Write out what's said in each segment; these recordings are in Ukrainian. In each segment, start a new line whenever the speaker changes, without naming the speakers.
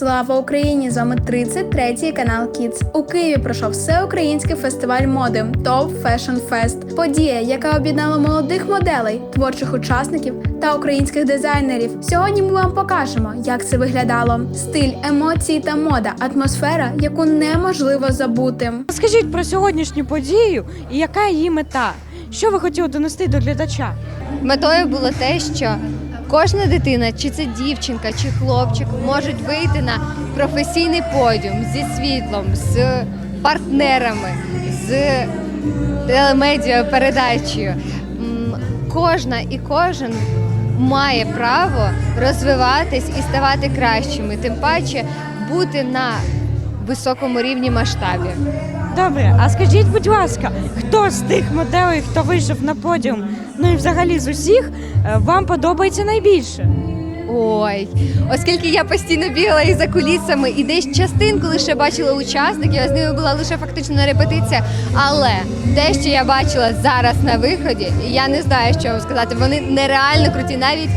Слава Україні! З вами 33-й канал Kids. У Києві пройшов всеукраїнський фестиваль моди Top Fashion Fest. Подія, яка об'єднала молодих моделей, творчих учасників та українських дизайнерів. Сьогодні ми вам покажемо, як це виглядало: стиль, емоції та мода, атмосфера, яку неможливо забути.
Скажіть про сьогоднішню подію і яка її мета? Що ви хотіли донести до глядача?
Метою було те, що кожна дитина, чи це дівчинка, чи хлопчик, можуть вийти на професійний подіум зі світлом, з партнерами, з телемедіа передачею. Кожна і кожен має право розвиватись і ставати кращими, тим паче бути на високому рівні масштабі.
Добре, а скажіть, будь ласка, хто з тих моделей, хто вийшов на подіум, ну і взагалі з усіх, е, вам подобається найбільше?
Ой, оскільки я постійно бігала і за кулісами, і десь частинку лише бачила учасників, я з ними була лише фактично репетиція. Але те, що я бачила зараз на виході, я не знаю, що вам сказати. Вони нереально круті. Навіть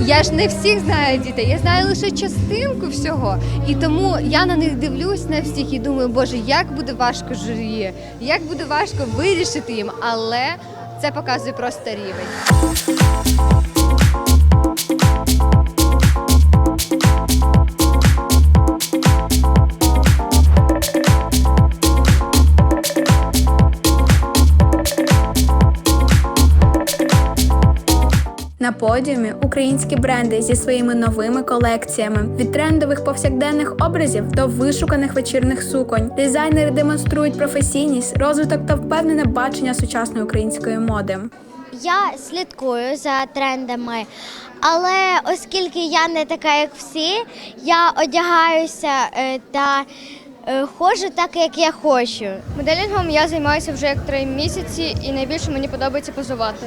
я ж не всіх знаю дітей, я знаю лише частинку всього. І тому я на них дивлюсь на всіх і думаю, боже, як буде важко журі, як буде важко вирішити їм, але це показує просто рівень.
На подіумі українські бренди зі своїми новими колекціями від трендових повсякденних образів до вишуканих вечірних суконь. Дизайнери демонструють професійність, розвиток та впевнене бачення сучасної української моди.
Я слідкую за трендами, але оскільки я не така, як всі, я одягаюся е, та е, ходжу так, як я хочу.
Моделінгом я займаюся вже як три місяці, і найбільше мені подобається позувати.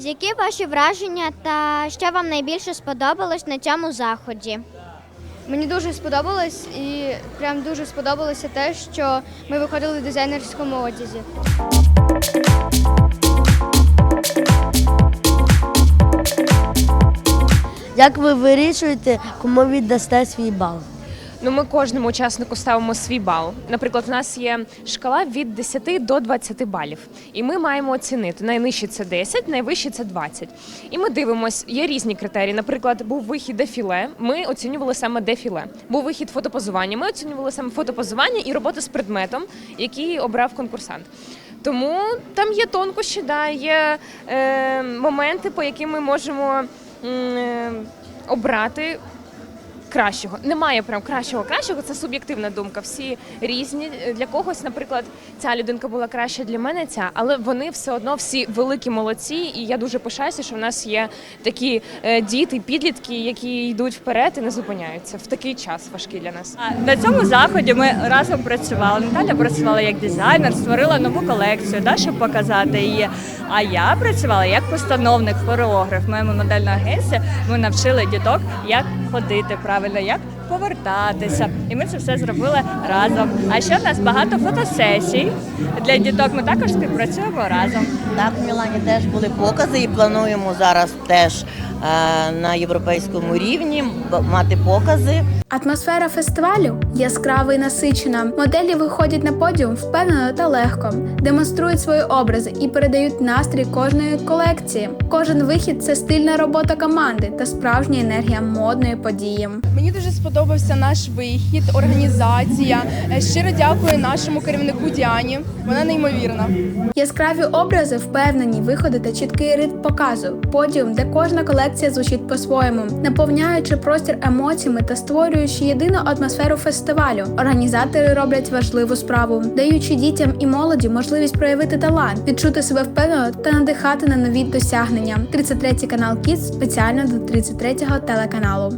Які ваші враження та що вам найбільше сподобалось на цьому заході?
Мені дуже сподобалось і прям дуже сподобалося те, що ми виходили в дизайнерському одязі.
Як ви вирішуєте, кому віддасте свій бал?
Ну, ми кожному учаснику ставимо свій бал. Наприклад, у нас є шкала від 10 до 20 балів, і ми маємо оцінити. Найнижче це 10, найвище це 20. І ми дивимося, є різні критерії. Наприклад, був вихід дефіле. Ми оцінювали саме дефіле. Був вихід фотопозування. Ми оцінювали саме фотопозування і роботу з предметом, який обрав конкурсант. Тому там є тонкощі, да, є е, моменти, по яким ми можемо е, обрати кращого. Немає прям кращого кращого, це суб'єктивна думка. Всі різні. Для когось, наприклад, ця людинка була краща для мене, ця, але вони все одно всі великі молодці, і я дуже пишаюся, що в нас є такі е, діти, підлітки, які йдуть вперед і не зупиняються в такий час важкий для нас.
На цьому заході ми разом працювали. Наталя працювала як дизайнер, створила нову колекцію, да, щоб показати її. А я працювала як постановник, хореограф. Моєму модельному агентстві ми навчили діток, як ходити правильно, як повертатися. І ми це все зробили разом. А ще в нас багато фотосесій для діток. Ми також співпрацюємо разом.
Так, в Мілані теж були покази і плануємо зараз теж на європейському рівні мати покази.
Атмосфера фестивалю яскрава і насичена. Моделі виходять на подіум впевнено та легко, демонструють свої образи і передають настрій кожної колекції. Кожен вихід це стильна робота команди та справжня енергія модної події.
Мені дуже сподобався наш вихід, організація. Е, Щиро дякую нашому керівнику Діані. Вона неймовірна.
Яскраві образи, впевнені виходи та чіткий ритм показу. Подіум, де кожна колекція звучить по-своєму, наповняючи простір емоціями та створюючи єдину атмосферу фестивалю. Організатори роблять важливу справу, даючи дітям і молоді можливість проявити талант, відчути себе впевнено та надихати на нові досягнення. 33 канал Kids спеціально до 33-го телеканалу.